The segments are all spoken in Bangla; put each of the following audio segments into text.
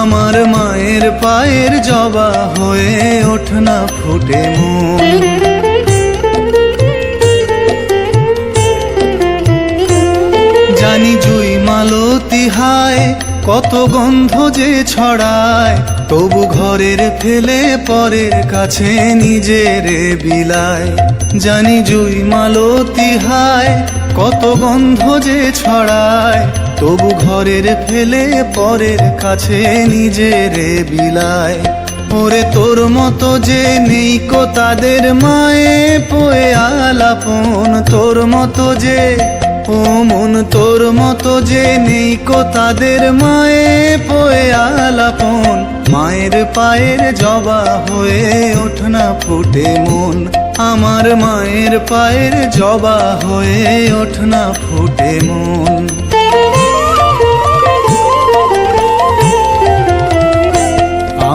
আমার মায়ের পায়ের জবা হয়ে ওঠ না ফুটে মন। জানি জুই মালতি হায়, কত গন্ধ যে ছড়ায়, তবু ঘরের ফেলে পরের কাছে নিজের বিলায়। জানি জুই মালতি হায়, কত গন্ধ যে ছড়ায় তবু ঘরের ফেলে পরের কাছে নিজের বিলায় ওরে তোর মতো যে নেই কো তাদের মায়ে পোয়ে আলাপন। তোর মতো যে, ও মন তোর মতো যে নেই কো তাদের মায়ে পোয়ে আলাপন। মায়ের পায়ের জবা হয়ে ওঠ না ফুটে মন। আমার মায়ের পায়ের জবা হয়ে ওঠ না ফুটে মন।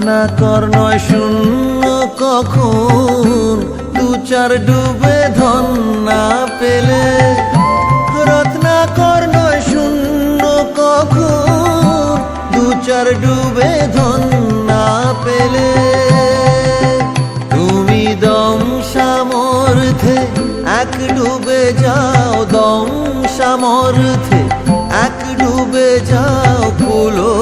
রত্নাকর নয় শূন্য কখন। দু চার ডুবে ধন না পেলে রত্নাকর নয় শূন্য কখন। দু চার ডুবে ধন না পেলে তুমি দম সামর্থে এক ডুবে যাও, দম সামর্থে এক ডুবে যাও কুলো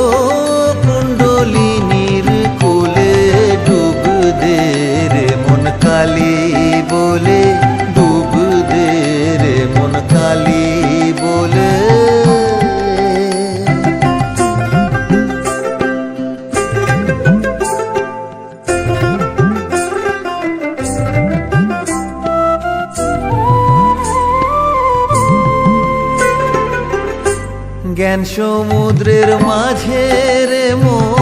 জ্ঞান সমুদ্রের মাঝের মন